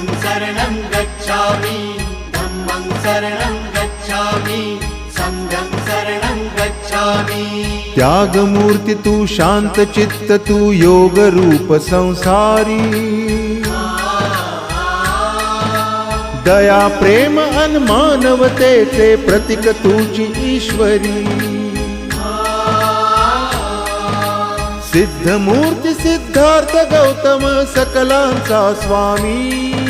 धम्मं शरणं गच्छामि धम्मं शरणं गच्छामि सङ्घं शरणं गच्छामि। त्यागमूर्ति तु शान्तचित्त तु योगरूप संसारी। दया प्रेम अन मानवतेचे प्रतीक तुझी ईश्वरी। सिद्धमूर्ती सिद्धार्थ गौतम सकलांचा स्वामी।